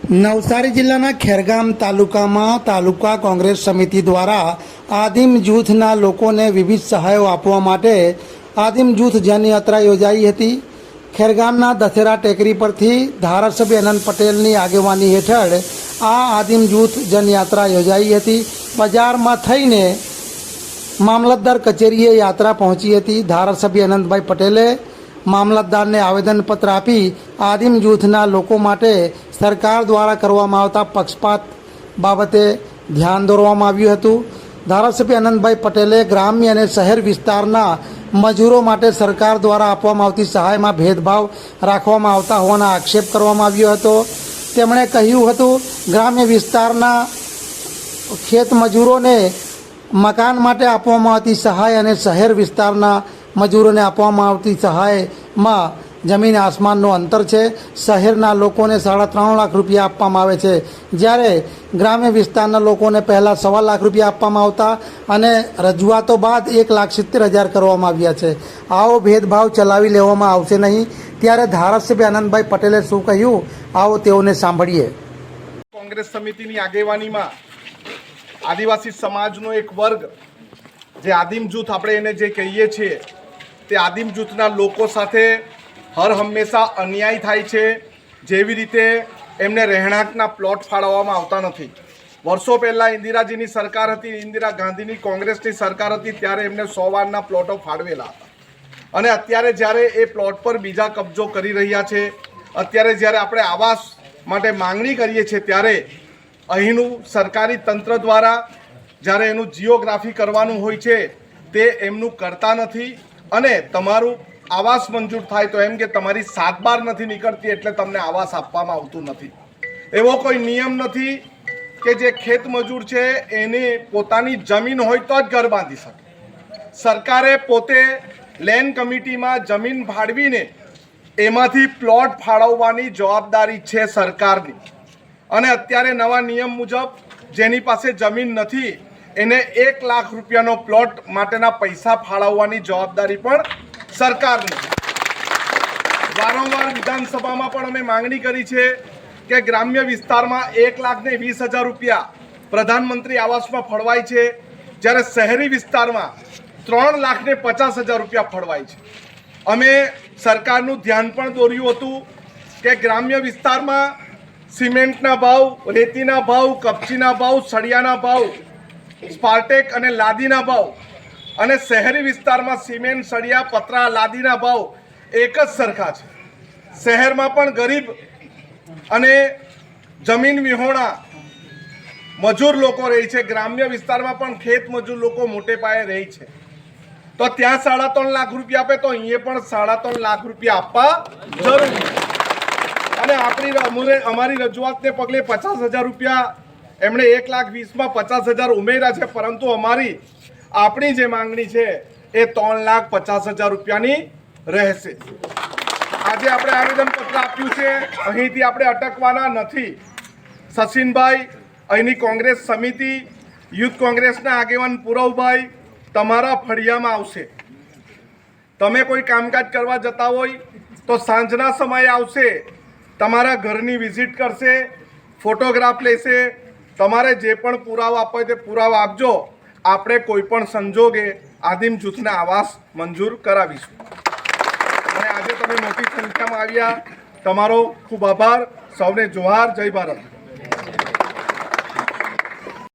નવસારી જિલ્લાના ખેરગામ તાલુકામાં તાલુકા કોંગ્રેસ સમિતિ દ્વારા આદિમ જૂથના લોકોને વિવિધ સહાયો આપવા માટે આદિમ જૂથ જનયાત્રા યોજાઈ હતી. ખેરગામના દશેરા ટેકરી પરથી ધારાસભ્ય અનંત પટેલની આગેવાની હેઠળ આ આદિમ જૂથ જનયાત્રા યોજાઈ હતી. બજારમાં થઈને મામલતદાર કચેરીએ યાત્રા પહોંચી હતી. ધારાસભ્ય અનંતભાઈ પટેલે મામલતદારને આવેદનપત્ર આપી આદિમ જૂથના લોકો માટે સરકાર દ્વારા કરવામાં આવતા પક્ષપાત બાબતે ધ્યાન દોરવામાં આવ્યું હતું. ધારાસભ્ય આનંદભાઈ પટેલે ગ્રામ્ય અને શહેર વિસ્તારના મજૂરો માટે સરકાર દ્વારા આપવામાં આવતી સહાયમાં ભેદભાવ રાખવામાં આવતા હોવાનો આક્ષેપ કરવામાં આવ્યો હતો. તેમણે કહ્યું હતું, ગ્રામ્ય વિસ્તારના ખેત મજૂરોને મકાન માટે આપવામાં આવતી સહાય અને શહેર વિસ્તારના મજૂરોને આપવામાં આવતી સહાયમાં જમીન આસમાનનું અંતર છે. શહેરના લોકોને સાડા ત્રણ લાખ રૂપિયા આપવામાં આવે છે. જ્યારે ગ્રામ્ય વિસ્તારના લોકોને પહેલાં સવા લાખ રૂપિયા આપવામાં આવતા અને રજૂઆતો બાદ એક લાખ સિત્તેર હજાર કરવામાં આવ્યા છે. આવો ભેદભાવ ચલાવી લેવામાં આવશે નહીં. ત્યારે ધારાસભ્ય આનંદભાઈ પટેલે શું કહ્યું? આવો તેઓને સાંભળીએ. કોંગ્રેસ સમિતિની આગેવાનીમાં આદિવાસી સમાજનો એક વર્ગ, જે આદિમ જૂથ આપણે એને જે કહીએ છીએ, તે આદિમ જૂથના લોકો સાથે હર હંમેશા અન્યાય થાય છે. જેવી રીતે એમને રહેણાંકના પ્લોટ ફાળવવામાં આવતા નથી. વર્ષો પહેલાં ઇન્દિરાજીની સરકાર હતી, ઇન્દિરા ગાંધીની કોંગ્રેસની સરકાર હતી, ત્યારે એમને સો વારના પ્લોટો ફાળવેલા હતા. અને અત્યારે જ્યારે એ પ્લોટ પર બીજા કબજો કરી રહ્યા છે, અત્યારે જ્યારે આપણે આવાસ માટે માંગણી કરીએ છીએ, ત્યારે અહીંનું સરકારી તંત્ર દ્વારા જ્યારે એનું જીઓગ્રાફી કરવાનું હોય છે, તે એમનું કરતા નથી. અને તમારું આવાસ મંજૂર થાય તો એમ કે તમારી સાત બાર નથી નીકળતી એટલે તમને આવાસ આપવામાં આવતું નથી. એવો કોઈ નિયમ નથી કે જે ખેત મજૂર છે એને પોતાની જમીન હોય તો જ ઘર બાંધી શકે. સરકારે પોતે લેન્ડ કમિટીમાં જમીન ફાળવીને એમાંથી પ્લોટ ફાળવવાની જવાબદારી છે સરકારની. અને અત્યારે નવા નિયમ મુજબ જેની પાસે જમીન નથી, એને એક લાખ રૂપિયાનો પ્લોટ માટેના પૈસા ફાળવવાની જવાબદારી પણ સરકારની. વારંવાર વિધાનસભામાં પણ અમે માંગણી કરી છે કે ગ્રામ્ય વિસ્તારમાં એક લાખ ને વીસ હજાર રૂપિયા પ્રધાનમંત્રી આવાસમાં ફળવાય છે, જ્યારે શહેરી વિસ્તારમાં ત્રણ લાખ ને પચાસ હજાર રૂપિયા ફળવાય છે. અમે સરકારનું ધ્યાન પણ દોર્યું હતું કે ગ્રામ્ય વિસ્તારમાં સિમેન્ટના ભાવ, રેતીના ભાવ, કપચીના ભાવ, સળિયાના ભાવ, સ્પાર્ટેક અને લાદીના ભાવ અને શહેરી વિસ્તારમાં સિમેન્ટ, સળિયા, પતરા, લાદીના ભાવ એક જ સરખા છે. શહેરમાં પણ ગરીબ અને જમીન વિહોણા મજૂર લોકો રહે છે. ગ્રામ્ય વિસ્તારમાં પણ ખેત મજૂર લોકો મોટે પાયે રહે છે. તો ત્યાં સાડા ત્રણ લાખ રૂપિયા આપે તો અહીંયા પણ સાડા ત્રણ લાખ રૂપિયા આપવા જરૂરી અને આપણી અમારી રજૂઆતને પગલે પચાસ હજાર રૂપિયા, એમણે એક લાખ વીસમાં પચાસ હજાર ઉમેર્યા છે. પરંતુ અમારી આપણી જે માંગણી છે એ ત્રણ લાખ પચાસ હજાર રૂપિયાની રહેશે. આજે આપણે આવેદનપત્ર આપ્યું છે. અહીંથી આપણે અટકવાના નથી. સચિનભાઈ, અહીંની કોંગ્રેસ સમિતિ, યુથ કોંગ્રેસના આગેવાન પૂરવભાઈ તમારા ફળિયામાં આવશે. તમે કોઈ કામકાજ કરવા જતા હોય તો સાંજના સમયે આવશે. તમારા ઘરની વિઝિટ કરશે, ફોટોગ્રાફ લેશે. તમારે જે પણ પુરાવા આપવા હોય તે પુરાવા આપજો. આપણે કોઈ પણ સંજોગે આદિમ જૂથના આવાસ મંજૂર કરાવીશું. અને આજે તમે મોટી સંખ્યામાં આવ્યા. તમારો ખૂબ આભાર. સૌને જોહાર. જય ભારત.